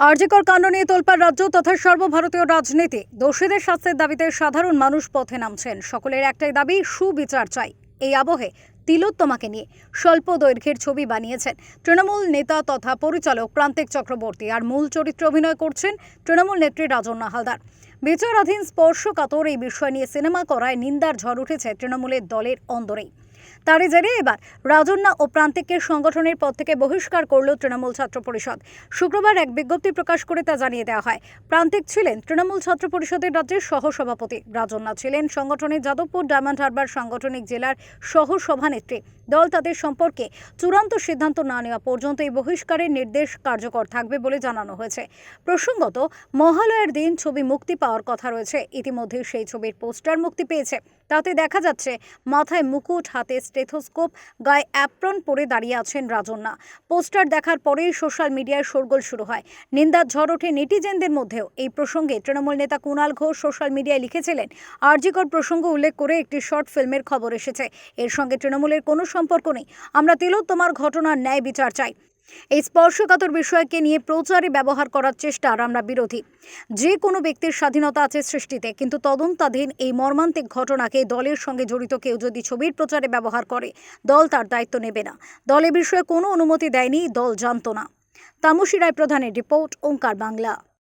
আরজিকর কাণ্ড নিয়ে তোলপাড় রাজ্য তথা সর্বভারতীয় রাজনীতি। দোষীদের শাস্তির দাবিতে সাধারণ মানুষ পথে নামছেন। সকলের একটাই দাবি, সুবিচার চাই। এই আবহে তিলোত্তমাকে নিয়ে স্বল্প দৈর্ঘ্যের ছবি বানিয়েছেন তৃণমূল নেতা তথা পরিচালক প্রান্তিক চক্রবর্তী আর মূল চরিত্রে অভিনয় করছেন তৃণমূল নেত্রী রাজন্না হালদার। বিচারাধীন স্পর্শকাতর এই বিষয় নিয়ে সিনেমা করায় নিন্দার ঝড় উঠেছে তৃণমূলের দলের অন্দরেই। তারই জেরে এবার রাজন্যা ও প্রান্তিককে সংগঠনের পদ থেকে বহিষ্কার করল তৃণমূল ছাত্র পরিষদ। শুক্রবার এক বিজ্ঞপ্তি প্রকাশ করে তা জানিয়ে দেওয়া হয়। প্রান্তিক ছিলেন তৃণমূল ছাত্র পরিষদের রাজ্যের সহসভাপতি। রাজন্যা ছিলেন সংগঠনের যাদবপুর ডায়মন্ড হারবার সাংগঠনিক জেলার সহ সভানেত্রী দল তাদের সম্পর্কে চূড়ান্ত সিদ্ধান্ত না নেওয়া পর্যন্ত এই বহিষ্কারের নির্দেশ কার্যকর থাকবে বলে জানানো হয়েছে। প্রসঙ্গত, মহালয়ের দিন ছবি মুক্তি পাওয়ার কথা রয়েছে। ইতিমধ্যে সেই ছবির পোস্টার মুক্তি পেয়েছে। তাতে দেখা যাচ্ছে, মাথায় মুকুট, হাতে স্টেথোস্কোপ, গায়ে অ্যাপ্রন পরে দাঁড়িয়ে আছেন রাজন্না পোস্টার দেখার পরেই সোশ্যাল মিডিয়ায় শোরগোল শুরু হয়। নিন্দার ঝড় ওঠে নেটিজেনদের মধ্যেও। এই প্রসঙ্গে তৃণমূল নেতা কুণাল ঘোষ সোশ্যাল মিডিয়ায় লিখেছিলেন, আরজিকর প্রসঙ্গ উল্লেখ করে একটি শর্ট ফিল্মের খবর এসেছে। এর সঙ্গে তৃণমূলের কোনো সম্পর্ক নেই। আমরা তিলোত্তমার ঘটনার ন্যায় বিচার চাই। এই স্পর্শকাতর বিষয়কে নিয়ে প্রচারে ব্যবহার করার চেষ্টার আমরা বিরোধী। যে কোনো ব্যক্তির স্বাধীনতা আছে সৃষ্টিতে, কিন্তু তদন্তাধীন এই মর্মান্তিক ঘটনাকে দলের সঙ্গে জড়িত কেউ যদি ছবির প্রচারে ব্যবহার করে, দল তার দায়িত্ব নেবে না। দল বিষয়ে কোনো অনুমতি দেয়নি, দল জানত না। তামসী রায় প্রধানের রিপোর্ট, ওঙ্কার বাংলা।